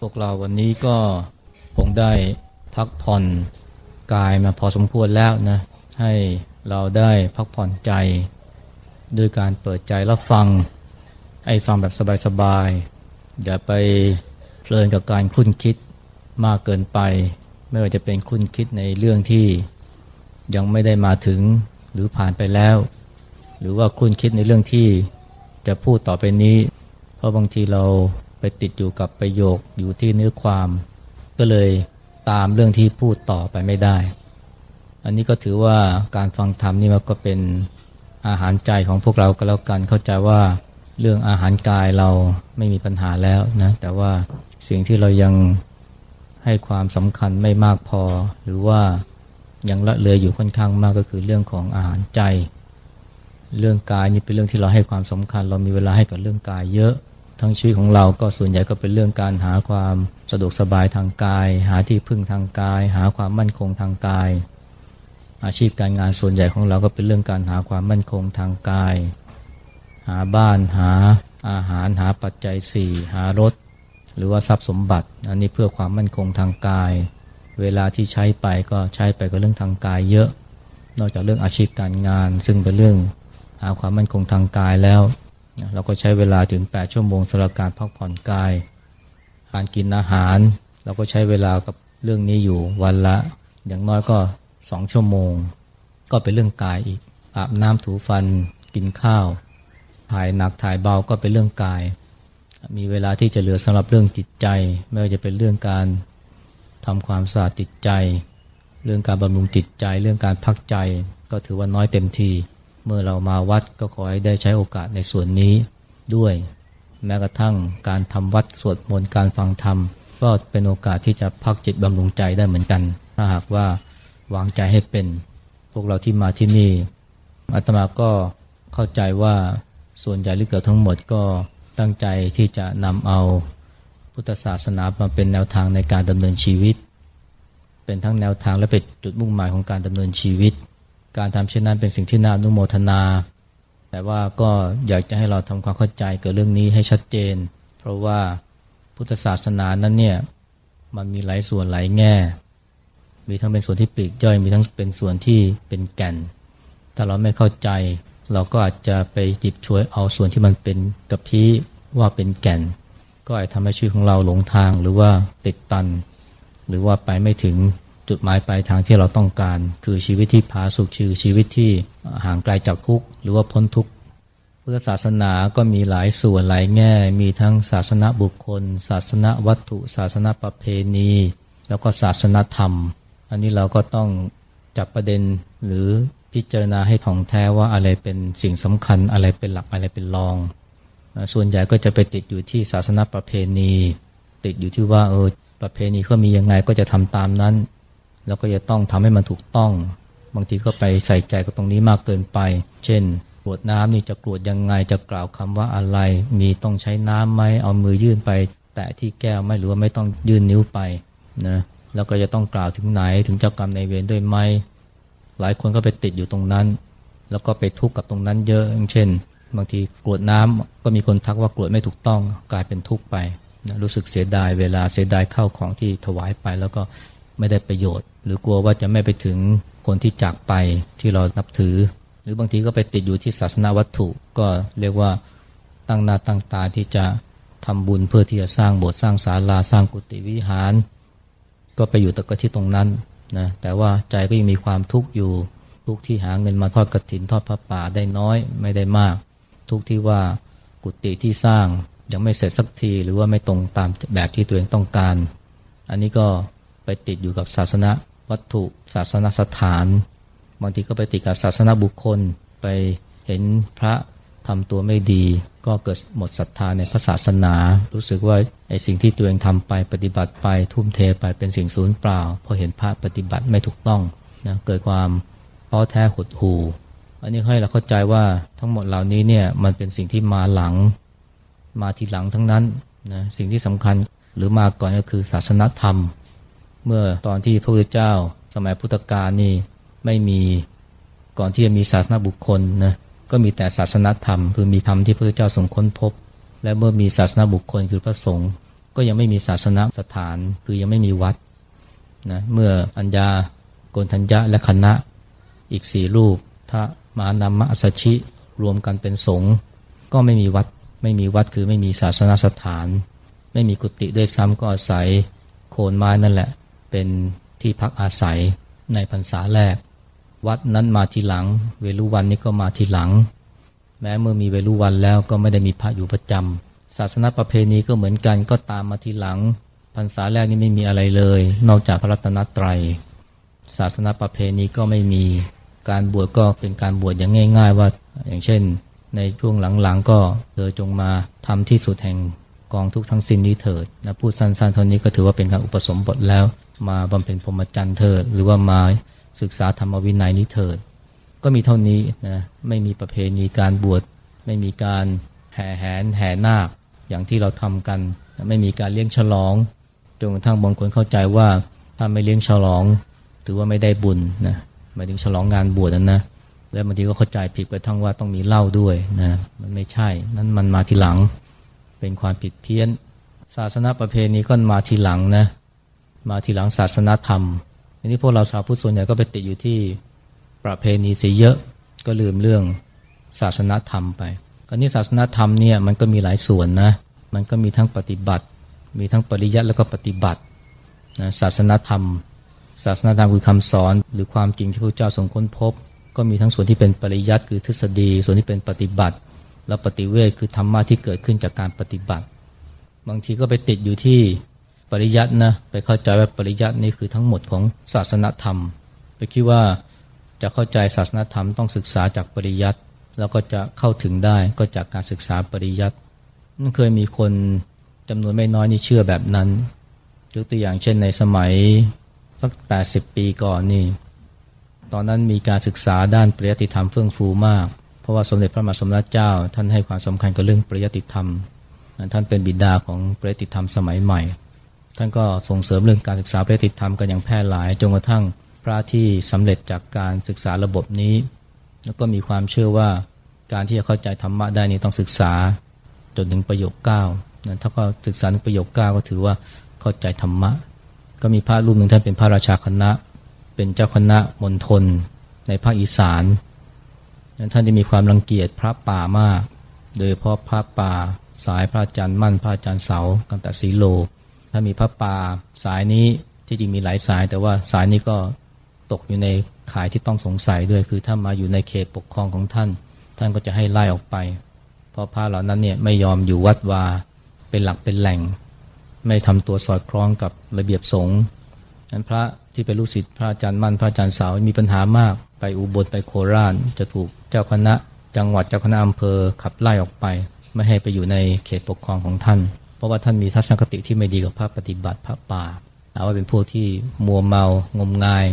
พวกเราวันนี้ก็คงได้พักผ่อนกายมาพอสมควรแล้วนะให้เราได้พักผ่อนใจด้วยการเปิดใจรับฟังไอ้ฟังแบบสบายๆอย่าไปเพลินกับการคุ้นคิดมากเกินไป ไม่ว่าจะเป็นคุ้นคิดในเรื่องที่ยังไม่ได้มาถึงหรือผ่านไปแล้ว หรือว่าคุ้นคิดในเรื่องที่จะพูดต่อไปนี้ เพราะบางทีเรา ติดอยู่กับประโยคอยู่ที่เนื้อความ ก็เลยตามเรื่องที่พูดต่อไปไม่ได้ อันนี้ก็ถือว่าการฟังธรรมนี่มันก็เป็นอาหารใจของพวกเราก็แล้วกันเข้าใจว่าเรื่องอาหารกายเราไม่มีปัญหาแล้วนะแต่ว่าสิ่งที่เรายังให้ความสำคัญไม่มากพอ หรือว่ายังละเลยอยู่ค่อนข้างมากก็คือเรื่องของอาหารใจ เรื่องกายนี่เป็นเรื่องที่เราให้ความสำคัญ เรามีเวลาให้กับเรื่องกายเยอะ ทั้งชีวิตของเราก็ส่วนใหญ่ก็เป็นเรื่องการหาความสะดวกสบายทางกาย หาที่พึ่งทางกาย หาความมั่นคงทางกาย อาชีพการงานส่วนใหญ่ของเราก็เป็นเรื่องการหาความมั่นคงทางกาย หาบ้านหาอาหารหาปัจจัยสี่หารถ หรือว่าทรัพย์สมบัติ อันนี้เพื่อความมั่นคงทางกาย เวลาที่ใช้ไปก็ใช้ไปกับเรื่องทางกายเยอะ นอกจากเรื่องอาชีพการงาน ซึ่งเป็นเรื่องหาความมั่นคงทางกายแล้ว เราก็ใช้เวลาถึง 8 ชั่วโมงสำหรับการพักผ่อนกาย การกินอาหาร เราก็ใช้เวลากับเรื่องนี้อยู่วันละ อย่างน้อยก็ 2 ชั่วโมง ก็เป็นเรื่องกายอีก อาบน้ำถูฟัน กินข้าว ถ่ายหนักถ่ายเบาก็เป็นเรื่องกาย มีเวลาที่จะเหลือสำหรับเรื่องจิตใจ ไม่ว่าจะเป็นเรื่องการทำความสะอาดจิตใจ เรื่องการบำรุงจิตใจ เรื่องการพักใจ ก็ถือว่าน้อยเต็มที เมื่อเรามาวัดก็ขอให้ได้ใช้โอกาสในส่วนนี้ด้วย แม้กระทั่งการทำวัดสวดมนต์การฟังธรรม ก็เป็นโอกาสที่จะพักจิตบำรุงใจได้เหมือนกัน ถ้าหากว่าวางใจให้เป็น พวกเราที่มาที่นี่อาตมาก็เข้าใจว่าส่วนใหญ่หรือเกือบทั้งหมดก็ตั้งใจที่จะนำเอาพุทธศาสนามาเป็นแนวทางในการดำเนินชีวิต เป็นทั้งแนวทางและเป็นจุดมุ่งหมายของการดำเนินชีวิต การทำเช่นนั้นเป็นสิ่งที่น่าอนุโมทนา แต่ว่าก็อยากจะให้เราทำความเข้าใจเกับเรื่องนี้ให้ชัดเจน เพราะว่าพุทธศาสนานั้นเนี่ยมันมีหลายส่วนหลายแง่ มีทั้งเป็นส่วนที่ปลีกย่อยมีทั้งเป็นส่วนที่เป็นแก่น ถ้าเราไม่เข้าใจ เราก็อาจจะไปหยิบช่วยเอาส่วนที่มันเป็นกระพี้ว่าเป็นแก่น ก็อาจทำให้ชีวิตของเราหลงทางหรือว่าติดตัน หรือว่าไปไม่ถึง จุดหมายปลายทางที่เราต้องการ คือชีวิตที่ผาสุกชื่อชีวิตที่ห่างไกลจากทุกข์หรือว่าพ้นทุกข์พุทธศาสนาก็มีหลายส่วนหลายแง่ มีทั้งศาสนาบุคคล ศาสนาวัตถุ ศาสนาประเพณี แล้วก็ศาสนาธรรม อันนี้เราก็ต้องจับประเด็นหรือพิจารณาให้ถ่องแท้ว่าอะไรเป็นสิ่งสำคัญอะไรเป็นหลักอะไรเป็นรอง ส่วนใหญ่ก็จะไปติดอยู่ที่ศาสนาประเพณี ติดอยู่ที่ว่าเออประเพณีเขามียังไงก็จะทำตามนั้น แล้วก็จะต้องทำให้มันถูกต้อง บางทีก็ไปใส่ใจกับตรงนี้มากเกินไป เช่นกรวดน้ำนี่จะกรวดยังไงจะกล่าวคำว่าอะไร มีต้องใช้น้ำไหมเอามือยื่นไป แตะที่แก้วไหมหรือว่าไม่ต้องยื่นนิ้วไปนะแล้วก็จะต้องกล่าวถึงไหนถึงเจ้ากรรมในเวรด้วยไหมหลายคนก็ไปติดอยู่ตรงนั้น แล้วก็ไปทุกข์กับตรงนั้นเยอะอย่างเช่น บางทีกรวดน้ำก็มีคนทักว่ากรวดไม่ถูกต้องกลายเป็นทุกข์ไปนะรู้สึกเสียดายเวลาเสียดายเข้าของที่ถวายไป แล้วก็ ไม่ได้ประโยชน์ หรือกลัวว่าจะไม่ไปถึงคนที่จากไปที่เรานับถือ หรือบางทีก็ไปติดอยู่ที่ศาสนาวัตถุ ก็เรียกว่าตั้งหน้าตั้งตาที่จะทำบุญเพื่อที่จะสร้างโบสถ์สร้างศาลาสร้างกุฏิวิหาร ก็ไปอยู่ตะกที่ตรงนั้นนะแต่ว่าใจก็ยังมีความทุกข์อยู่ทุกข์ที่หาเงินมาทอดกระถินทอดพระป่าได้น้อยไม่ได้มาก ทุกข์ที่ว่ากุฏิที่สร้างยังไม่เสร็จสักทีหรือว่าไม่ตรงตามแบบที่ตัวเองต้องการ อันนี้ก็ ไปติดอยู่กับศาสนาวัตถุศาสนสถาน บางทีก็ไปติดกับศาสนาบุคคล ไปเห็นพระทำตัวไม่ดี ก็เกิดหมดศรัทธาในพระศาสนา รู้สึกว่าไอ้สิ่งที่ตัวเองทำไปปฏิบัติไปทุ่มเทไปเป็นสิ่งสูญเปล่าพอเห็นพระปฏิบัติไม่ถูกต้องนะเกิดความท้อแท้หดหู่อันนี้ให้เราเข้าใจว่าทั้งหมดเหล่านี้เนี่ยมันเป็นสิ่งที่มาหลังมาทีหลังทั้งนั้นนะสิ่งที่สำคัญหรือมาก่อนก็คือศาสนธรรม เมื่อตอนที่พระพุทธเจ้า สมัยพุทธกาลนี่ไม่มีก่อนที่จะมีศาสนาบุคคลนะก็มีแต่ศาสนธรรม คือมีธรรมที่พระพุทธเจ้าทรงค้นพบ และเมื่อมีศาสนาบุคคลคือพระสงฆ์ก็ยังไม่มีศาสนสถานคือยังไม่มีวัดนะเมื่ออัญญาโกนทัญญะและคณะอีกสี่รูปทะมานามะอัสชิรวมกันเป็นสงฆ์ก็ไม่มีวัดไม่มีวัดคือไม่มีศาสนสถาน ไม่มีกุฏิด้วยซ้ำก็อาศัยโคนไม้นั่นแหละ เป็นที่พักอาศัยในพรรษาแรก วัดนั้นมาทีหลัง เวลุวันนี้ก็มาทีหลัง แม้เมื่อมีเวลุวันแล้วก็ไม่ได้มีพระอยู่ประจำศาสนาประเพณีก็เหมือนกันก็ตามมาทีหลังพรรษาแรกนี่ไม่มีอะไรเลย นอกจากพระรัตนตรัย ศาสนาประเพณีก็ไม่มีการบวชก็เป็นการบวชอย่างง่าย ๆ ว่าอย่างเช่น ในช่วงหลังๆก็เธอจงมาทำที่สุดแห่ง กองทุกทั้งสิ้นนี้เถิดนะพูดสั้นๆเท่านี้ก็ถือว่าเป็นการอุปสมบทแล้ว มาบำเพ็ญพรหมจรรย์เถิด หรือว่ามาศึกษาธรรมวินัยนี้เถิด ก็มีเท่านี้นะไม่มีประเพณีการบวช ไม่มีการแห่แหนแห่นาคอย่างที่เราทำกัน ไม่มีการเลี้ยงฉลองจนกระทั่งบางคนเข้าใจว่าถ้าไม่เลี้ยงฉลอง ถือว่าไม่ได้บุญนะหมายถึงฉลองงานบวชนั้นนะแล้วบางทีก็เข้าใจผิดไปทั้งว่าต้องมีเหล้าด้วยนะมันไม่ใช่ นั้นมันมาทีหลัง เป็นความผิดเพี้ยน ศาสนาประเพณีก็มาทีหลังนะมาทีหลังศาสนาธรรมทีนี้พวกเราชาวพุทธส่วนใหญ่ก็ไปติดอยู่ที่ประเพณีเสียเยอะก็ลืมเรื่องศาสนาธรรมไปคราวนี้ศาสนาธรรมเนี่ยมันก็มีหลายส่วนนะมันก็มีทั้งปฏิบัติ มีทั้งปริยัติแล้วก็ปฏิบัตินะศาสนาธรรม ศาสนาธรรมคือคำสอน หรือความจริงที่พระเจ้าทรงค้นพบ ก็มีทั้งส่วนที่เป็นปริยัติคือทฤษฎี ส่วนที่เป็นปฏิบัติ แล้วปฏิเวทคือธรรมะที่เกิดขึ้นจากการปฏิบัติ บางทีก็ไปติดอยู่ที่ปริยัตินะไปเข้าใจว่าปริยัตินี่คือทั้งหมดของศาสนธรรม ไปคิดว่าจะเข้าใจศาสนธรรมต้องศึกษาจากปริยัติแล้วก็จะเข้าถึงได้ก็จากการศึกษาปริยัติมันเคยมีคนจำนวนไม่น้อยนี่เชื่อแบบนั้นยกตัวอย่างเช่นในสมัยสักแปดสิบปีก่อนนี่ ตอนนั้นมีการศึกษาด้านปริยัติธรรมเฟื่องฟูมาก เพราะว่าสมเด็จพระมหาสมณเจ้า ท่านให้ความสำคัญกับเรื่องปริยติธรรม ท่านเป็นบิดาของปริยติธรรมสมัยใหม่ ท่านก็ส่งเสริมเรื่องการศึกษาปริยติธรรมกันอย่างแพร่หลายจนกระทั่งพระที่สำเร็จจากการศึกษาระบบนี้ แล้วก็มีความเชื่อว่าการที่จะเข้าใจธรรมะได้นี้ต้องศึกษาจนถึงประโยคเก้านะถ้าก็ศึกษาถึงประโยคเก้าก็ถือว่าเข้าใจธรรมะ ก็มีพระรูปหนึ่งท่านเป็นพระราชาคณะ เป็นเจ้าคณะมณฑลในภาคอีสาน นั้นท่านจะมีความรังเกียจพระป่ามาก โดยเฉพาะพระป่าสายพระอาจารย์มั่นพระอาจารย์เสากันตสีโล ถ้ามีพระป่าสายนี้ที่จริงมีหลายสาย แต่ว่าสายนี้ก็ตกอยู่ในข่ายที่ต้องสงสัยด้วย คือถ้ามาอยู่ในเขตปกครองของท่าน ท่านก็จะให้ไล่ออกไป เพราะพระเหล่านั้นเนี่ยไม่ยอมอยู่วัดวาเป็นหลักเป็นแหล่ง ไม่ทำตัวสอดคล้องกับระเบียบสงฆ์ นั้นพระที่เป็นลูกศิษย์พระอาจารย์มั่นพระอาจารย์สาวมีปัญหามากไปอุบลไปโคราชจะถูกเจ้าคณะ จังหวัดเจ้าคณะอำเภอขับไล่ออกไป ไม่ให้ไปอยู่ในเขตปกครองของท่าน เพราะว่าท่านมีทัศนคติที่ไม่ดีกับพระปฏิบัติพระป่าหาว่าเป็นพวกที่มัวเมางมงาย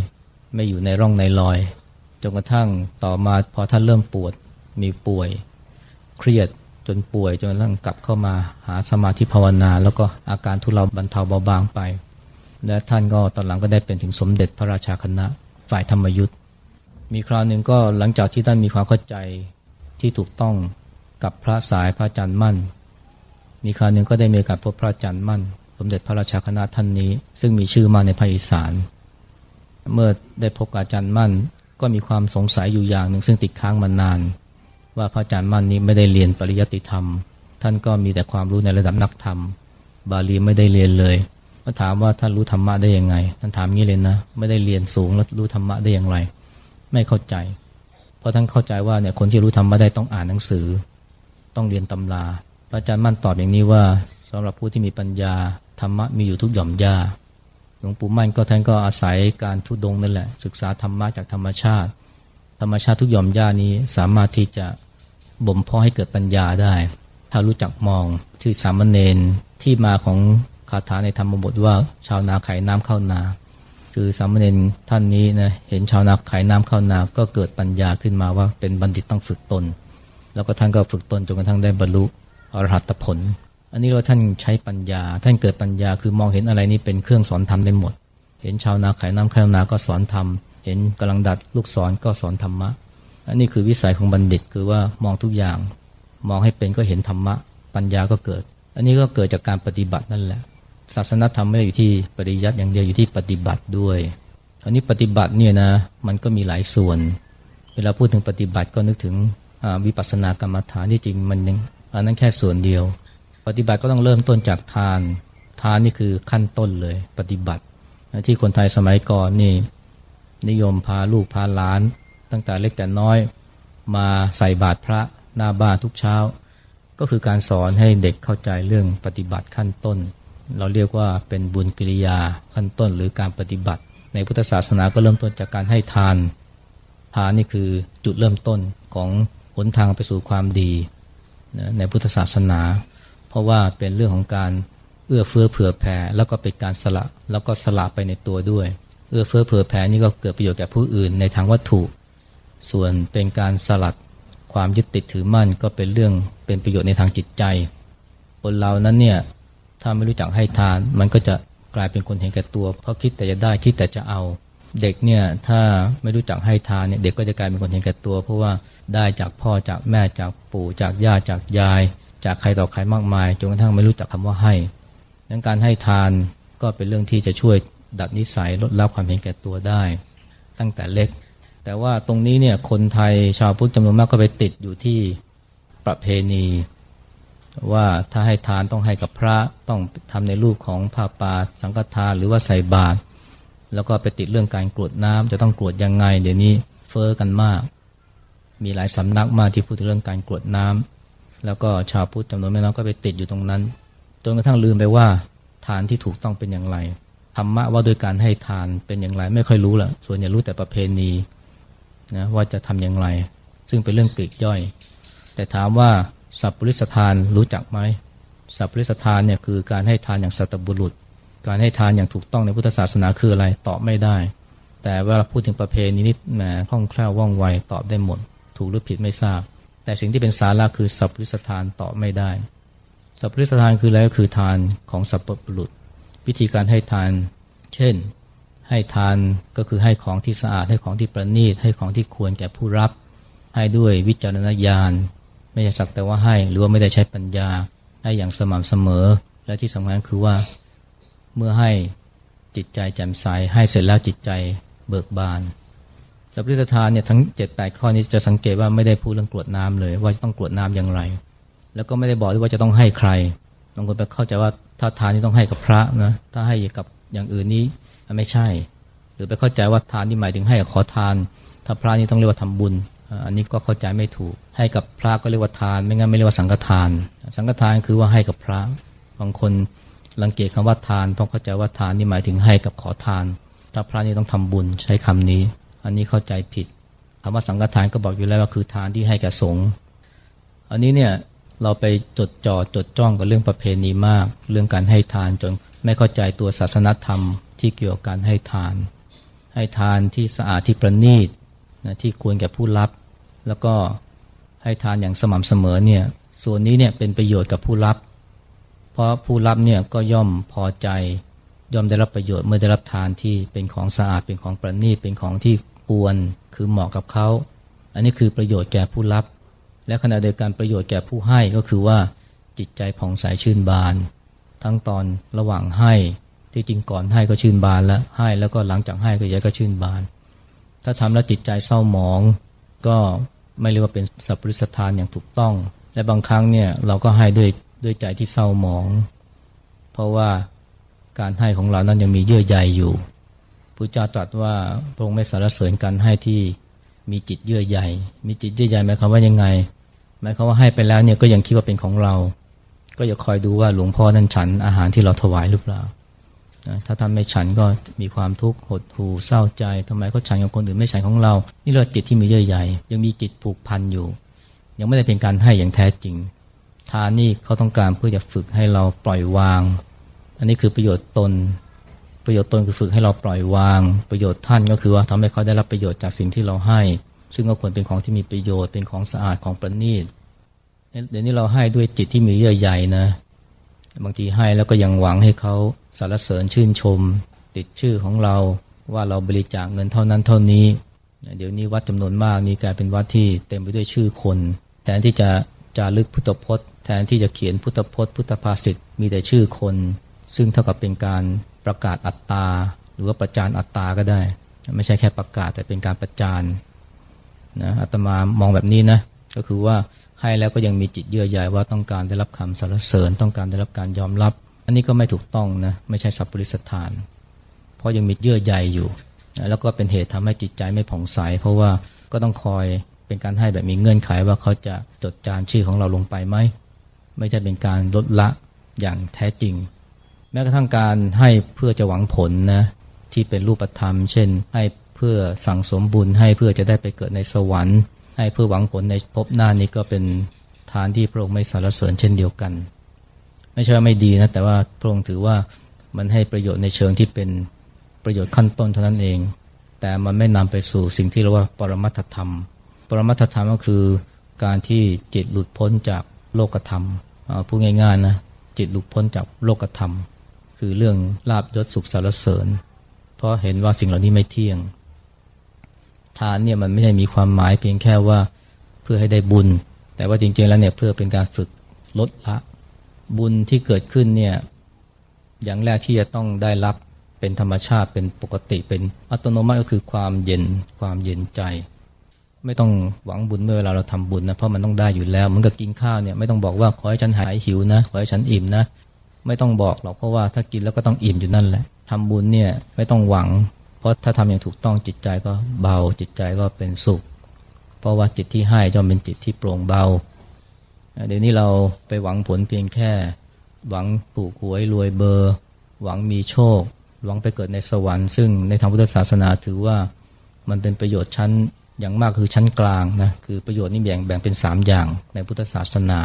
ไม่อยู่ในร่องในรอยจนกระทั่งต่อมาพอท่านเริ่มปวดมีป่วย เครียดจนป่วยจนกระทั่งกลับเข้ามาหาสมาธิภาวนา แล้วก็อาการทุเลาบรรเทาเบาบางไป และท่านก็ตอนหลังก็ได้เป็นถึงสมเด็จพระราชาคณะฝ่ายธรรมยุทธ์มีคราวหนึ่งก็หลังจากที่ท่านมีความเข้าใจที่ถูกต้องกับพระสายพระอาจารย์มั่น มีคราวหนึ่งก็ได้มีโอกาสพบพระอาจารย์มั่น สมเด็จพระราชาคณะท่านนี้ ซึ่งมีชื่อมาในภาคอีสาน เมื่อได้พบกับอาจารย์มั่นก็มีความสงสัยอยู่อย่างหนึ่งซึ่งติดค้างมานาน ว่าพระอาจารย์มั่นนี้ไม่ได้เรียนปริยัติธรรม ท่านก็มีแต่ความรู้ในระดับนักธรรม บาลีไม่ได้เรียนเลย ก็ถามว่าท่านรู้ธรรมะได้ยังไง ท่านถามงี้เลยนะ ไม่ได้เรียนสูงแล้วรู้ธรรมะได้อย่างไร ไม่เข้าใจ เพราะท่านเข้าใจว่าเนี่ยคนที่รู้ธรรมะได้ต้องอ่านหนังสือ ต้องเรียนตำรา พระอาจารย์มั่นตอบอย่างนี้ว่าสำหรับผู้ที่มีปัญญาธรรมะมีอยู่ทุกหย่อมย่าหลวงปู่มั่นก็ท่านก็อาศัยการทุดงนั่นแหละ ศึกษาธรรมะจากธรรมชาติ ธรรมชาติทุกหย่อมย่านี้สามารถที่จะบ่มเพาะให้เกิดปัญญาได้ ถ้ารู้จักมองที่สามเณรที่มาของาถาในธรรมบทว่าชาวนาไขน้ำเข้านา คือสามเณรท่านนี้นะเห็นชาวนาไขน้ำเข้านา ก็เกิดปัญญาขึ้นมาว่าเป็นบัณฑิตต้องฝึกตน แล้วก็ท่านก็ฝึกตนจนกระทั่งได้บรรลุอรหัตผล อันนี้เราท่านใช้ปัญญา ท่านเกิดปัญญาคือมองเห็นอะไรนี้เป็นเครื่องสอนธรรมได้หมด เห็นชาวนาไขน้ำเข้านาก็สอนธรรมเห็นกำลังดัดลูกศรก็สอนธรรมะ อันนี้คือวิสัยของบัณฑิตคือว่ามองทุกอย่าง มองให้เป็นก็เห็นธรรมะ ปัญญาก็เกิด อันนี้ก็เกิดจากการปฏิบัตินั่นแหละ ศาสนธรรมไม่ได้อยู่ที่ปริยัติอย่างเดียวอยู่ที่ปฏิบัติด้วยอันนี้ปฏิบัติเนี่ยนะมันก็มีหลายส่วน เวลาพูดถึงปฏิบัติก็นึกถึงวิปัสสนากรรมฐานที่จริงมันยังอันนั้นแค่ส่วนเดียว ปฏิบัติก็ต้องเริ่มต้นจากทาน ทานนี่คือขั้นต้นเลย ปฏิบัติที่คนไทยสมัยก่อนนี่ นิยมพาลูกพาหลาน ตั้งแต่เล็กแต่น้อย มาใส่บาตรพระหน้าบ้านทุกเช้า ก็คือการสอนให้เด็กเข้าใจเรื่องปฏิบัติขั้นต้น เราเรียกว่าเป็นบุญกิริยาขั้นต้นหรือการปฏิบัติ ในพุทธศาสนาก็เริ่มต้นจากการให้ทาน ทานนี่คือจุดเริ่มต้นของหนทางไปสู่ความดีนะในพุทธศาสนา เพราะว่าเป็นเรื่องของการเอื้อเฟื้อเผื่อแผ่แล้วก็เป็นการสละแล้วก็สละไปในตัวด้วย เอื้อเฟื้อเผื่อแผ่นี่ก็เกิดประโยชน์แก่ผู้อื่นในทางวัตถุ ส่วนเป็นการสลัดความยึดติดถือมั่นก็เป็นเรื่องเป็นประโยชน์ในทางจิตใจ คนเรานั้นเนี่ย ถ้าไม่รู้จักให้ทาน มันก็จะกลายเป็นคนเห็นแก่ตัว เพราะคิดแต่จะได้คิดแต่จะเอา เด็กเนี่ยถ้าไม่รู้จักให้ทานเนี่ยเด็กก็จะกลายเป็นคนเห็นแก่ตัว เพราะว่าได้จากพ่อจากแม่จากปู่จากย่าจากยาย จากใครต่อใครมากมายจนกระทั่งไม่รู้จักคำว่าให้ดังการให้ทานก็เป็นเรื่องที่จะช่วยดัดนิสัยลดละความเห็นแก่ตัวได้ ตั้งแต่เล็ก แต่ว่าตรงนี้เนี่ยคนไทยชาวพุทธจำนวนมากก็ไปติดอยู่ที่ประเพณี ว่าถ้าให้ทานต้องให้กับพระต้องทำในรูปของผ้าป่าสังฆทานหรือว่าใส่บาตรแล้วก็ไปติดเรื่องการกรวดน้ำจะต้องกรวดยังไง เดี๋ยวนี้เฟอ้อกันมาก มีหลายสำนักมากที่พูดถึงเรื่องการกรวดน้ำแล้วก็ชาวพุทธจำนวนไม่น้อยก็ไปติดอยู่ตรงนั้นจนกระทั่งลืมไปว่าทานที่ถูกต้องเป็นอย่างไรธรรมะว่าโดยการให้ทานเป็นอย่างไร ไม่ค่อยรู้ละส่วนใหญ่รู้แต่ประเพณีนะว่าจะทำอย่างไร ซึ่งเป็นเรื่องปลีกย่อย แต่ถามว่า สัพปริสทานรู้จักไหมสัพปริสทานเนี่ยคือการให้ทานอย่างสัตบุรุษ การให้ทานอย่างถูกต้องในพุทธศาสนาคืออะไรตอบไม่ได้ แต่เวลาพูดถึงประเพณีนิดแหมคล่องแคล่วว่องไวตอบได้หมด ถูกหรือผิดไม่ทราบ แต่สิ่งที่เป็นสาระคือสัพปริสทานตอบไม่ได้ สัพปริสทานคืออะไรก็คือทานของสัพปบุรุษ วิธีการให้ทาน เช่น ให้ทานก็คือให้ของที่สะอาดให้ของที่ประณีตให้ของที่ควรแก่ผู้รับ ให้ด้วยวิจารณญาณ ไม่ใช่สักแต่ว่าให้ หรือว่าไม่ได้ใช้ปัญญาให้อย่างสม่ำเสมอ และที่สำคัญคือว่าเมื่อให้จิตใจแจ่มใสให้เสร็จแล้วจิตใจเบิกบานสัพพิสทานเนี่ยทั้ง7จ็ดแปดข้อนี้จะสังเกตว่าไม่ได้พูดเรื่องกรวดน้ำเลย ว่าจะต้องกรวดน้ำอย่างไร แล้วก็ไม่ได้บอกด้วยว่าจะต้องให้ใครบางคนไปเข้าใจว่าถ้าทานนี่ต้องให้กับพระนะถ้าให้กับอย่างอื่นนี้ไม่ใช่ หรือไปเข้าใจว่าทานนี่หมายถึงให้กับขอทาน ถ้าพระนี่ต้องเรียกว่าทำบุญ อันนี้ก็เข้าใจไม่ถูก ให้กับพระก็เรียกว่าทาน ไม่งั้นไม่เรียกว่าสังฆทาน สังฆทานคือว่าให้กับพระ บางคนรังเกียจคำว่าทานต้องเข้าใจว่าทานนี่หมายถึงให้กับขอทาน ถ้าพระนี่ต้องทำบุญใช้คำนี้ อันนี้เข้าใจผิดคำว่าสังฆทานก็บอกอยู่แล้วว่าคือทานที่ให้แก่สงฆ์อันนี้เนี่ยเราไปจดจ่อจดจ้องกับเรื่องประเพณีมาก เรื่องการให้ทานจนไม่เข้าใจตัวศาสนธรรมที่เกี่ยวกับการให้ทาน ให้ทานที่สะอาดที่ประณีตนะที่ควรแก่ผู้รับ แล้วก็ให้ทานอย่างสม่ำเสมอเนี่ยส่วนนี้เนี่ยเป็นประโยชน์กับผู้รับ เพราะผู้รับเนี่ยก็ย่อมพอใจ ย่อมได้รับประโยชน์เมื่อได้รับทานที่เป็นของสะอาดเป็นของประณีตเป็นของที่ควรคือเหมาะกับเขา อันนี้คือประโยชน์แก่ผู้รับ และขณะเดียวกันประโยชน์แก่ผู้ให้ก็คือว่าจิตใจผ่องใสชื่นบาน ทั้งตอนระหว่างให้ที่จริงก่อนให้ก็ชื่นบานแล้วให้แล้วก็หลังจากให้ก็ยังก็ชื่นบาน ถ้าทำแล้วจิตใจเศร้าหมอง ก็ ไม่เรียกว่าเป็นสัพพริสทานอย่างถูกต้อง และบางครั้งเนี่ยเราก็ให้ด้วยด้วยใจที่เศร้าหมอง เพราะว่าการให้ของเรานั้นยังมีเยื่อใยอยู่พระเจ้าตรัสว่าพระองค์ไม่สรรเสริญการให้ที่มีจิตเยื่อใยมีจิตเยื่อใยหมายความว่ายังไงหมายความว่าให้ไปแล้วเนี่ยก็ยังคิดว่าเป็นของเรา ก็อย่าคอยดูว่าหลวงพ่อนั้นฉันอาหารที่เราถวายหรือเปล่า นะถ้าท่านไม่ฉันก็มีความทุกข์หดหู่เศร้าใจทำไมเขาฉันกับคนอื่นไม่ฉันของเรา นี่เราจิตที่มีเยื่อใยยังมีจิตผูกพันอยู่ ยังไม่ได้เป็นการให้อย่างแท้จริง ทานนี่เขาต้องการเพื่อจะฝึกให้เราปล่อยวาง อันนี้คือประโยชน์ตน ประโยชน์ตนคือฝึกให้เราปล่อยวาง ประโยชน์ท่านก็คือว่าทำให้เขาได้รับประโยชน์จากสิ่งที่เราให้ ซึ่งก็ควรเป็นของที่มีประโยชน์เป็นของสะอาดของประณีตเดี๋ยวนี้เราให้ด้วยจิตที่มีเยื่อใยนะ บางทีให้แล้วก็ยังหวังให้เขาสรรเสริญชื่นชม ติดชื่อของเราว่าเราบริจาคเงินเท่านั้นเท่านี้ เดี๋ยวนี้วัดจำนวนมากนี่กลายเป็นวัดที่เต็มไปด้วยชื่อคน แทนที่จะจารึกพุทธพจน์ แทนที่จะเขียนพุทธพจน์ พุทธภาษิตมีแต่ชื่อคน ซึ่งเท่ากับเป็นการประกาศอัตตา หรือว่าประจานอัตตาก็ได้ ไม่ใช่แค่ประกาศแต่เป็นการประจานนะอาตมามองแบบนี้นะก็คือว่า ให้แล้วก็ยังมีจิตเยื่อใยว่าต้องการได้รับคำสรรเสริญ ต้องการได้รับการยอมรับ อันนี้ก็ไม่ถูกต้องนะไม่ใช่สัพปริสถาน เพราะยังมีเยื่อใยอยู่ แล้วก็เป็นเหตุทำให้จิตใจไม่ผ่องใส เพราะว่าก็ต้องคอยเป็นการให้แบบมีเงื่อนไขว่าเขาจะจดจานชื่อของเราลงไปไหมไม่ใช่เป็นการลดละอย่างแท้จริง แม้กระทั่งการให้เพื่อจะหวังผลนะที่เป็นรูปธรรม เช่น ให้เพื่อสั่งสมบุญให้เพื่อจะได้ไปเกิดในสวรรค์ ให้เพื่อหวังผลในภพหน้านี้ก็เป็นทานที่พระองค์ไม่สรรเสริญเช่นเดียวกัน ไม่ใช่ว่าไม่ดีนะแต่ว่าพระองค์ถือว่ามันให้ประโยชน์ในเชิงที่เป็นประโยชน์ขั้นต้นเท่านั้นเอง แต่มันไม่นำไปสู่สิ่งที่เรียกว่าปรมัตถธรรม ปรมัตถธรรมก็คือการที่จิตหลุดพ้นจากโลกธรรมพูดง่ายๆนะจิตหลุดพ้นจากโลกธรรม คือเรื่องลาบยศสุขสารเสริญ เพราะเห็นว่าสิ่งเหล่านี้ไม่เที่ยง ทานเนี่ยมันไม่ได้มีความหมายเพียงแค่ว่าเพื่อให้ได้บุญ แต่ว่าจริงๆแล้วเนี่ยเพื่อเป็นการฝึกลดละ บุญที่เกิดขึ้นเนี่ยอย่างแรกที่จะต้องได้รับเป็นธรรมชาติเป็นปกติเป็นอัตโนมัติก็คือความเย็นความเย็นใจ ไม่ต้องหวังบุญเมื่อเวลาเราทำบุญนะเพราะมันต้องได้อยู่แล้วเหมือนกับกินข้าวเนี่ยไม่ต้องบอกว่าขอให้ฉันหายหิวนะขอให้ฉันอิ่มนะ ไม่ต้องบอกหรอกเพราะว่าถ้ากินแล้วก็ต้องอิ่มอยู่นั่นแหละทำบุญเนี่ยไม่ต้องหวัง เพราะถ้าทำอย่างถูกต้องจิตใจก็เบาจิตใจก็เป็นสุข เพราะว่าจิตที่ให้ย่อมเป็นจิตที่โปร่งเบาเดี๋ยวนี้เราไปหวังผลเพียงแค่ หวังถูกหวยรวยเบอร์ หวังมีโชค หวังไปเกิดในสวรรค์ซึ่งในทางพุทธศาสนาถือว่ามันเป็นประโยชน์ชั้นอย่างมากคือชั้นกลางนะคือประโยชน์นี่แบ่งแบ่งเป็น 3 อย่างในพุทธศาสนา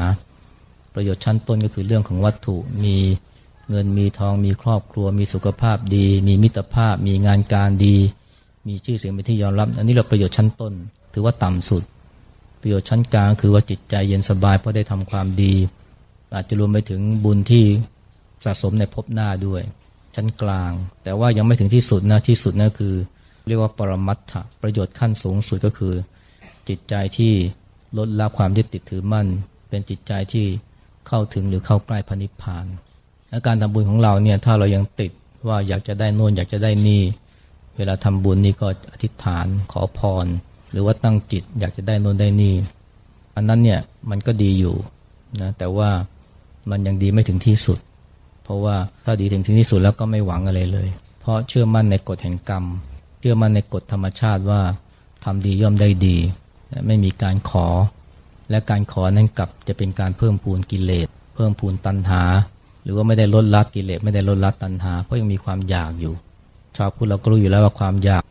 ประโยชน์ชั้นต้นก็คือเรื่องของวัตถุมี เงินมีทองมีครอบครัว มีสุขภาพดี มีมิตรภาพ มีงานการดี มีชื่อเสียงเป็นที่ยอมรับ อันนี้เราประโยชน์ชั้นต้น ถือว่าต่ำสุด ประโยชน์ชั้นกลางคือว่าจิตใจเย็นสบายเพราะได้ทำความดี อาจจะรวมไปถึงบุญที่สะสมในภพหน้าด้วย ชั้นกลาง แต่ว่ายังไม่ถึงที่สุดนะที่สุดนะคือ เรียกว่าปรมัตถะประโยชน์ขั้นสูงสุดก็คือ จิตใจที่ลดละความยึดติดถือมั่น เป็นจิตใจที่เข้าถึงหรือเข้าใกล้พระนิพพาน และการทำบุญของเราเนี่ยถ้าเรายังติดว่าอยากจะได้โน่นอยากจะได้นี่ เวลาทำบุญนี่ก็อธิษฐานขอพร หรือว่าตั้งจิตอยากจะได้โน่นได้นี่ อันนั้นเนี่ยมันก็ดีอยู่นะแต่ว่ามันยังดีไม่ถึงที่สุด เพราะว่าถ้าดีถึงที่สุดแล้วก็ไม่หวังอะไรเลย เพราะเชื่อมั่นในกฎแห่งกรรม เชื่อมั่นในกฎธรรมชาติว่าทำดีย่อมได้ดี ไม่มีการขอ และการขอนั้นกลับจะเป็นการเพิ่มพูนกิเลส เพิ่มพูนตัณหา รือว่าไม่ได้ลดละกิเลสไม่ได้ลดละตัณหา เพราะยังมีความอยากอยู่ ชาวพุทธเราก็รู้อยู่แล้วว่าความอยาก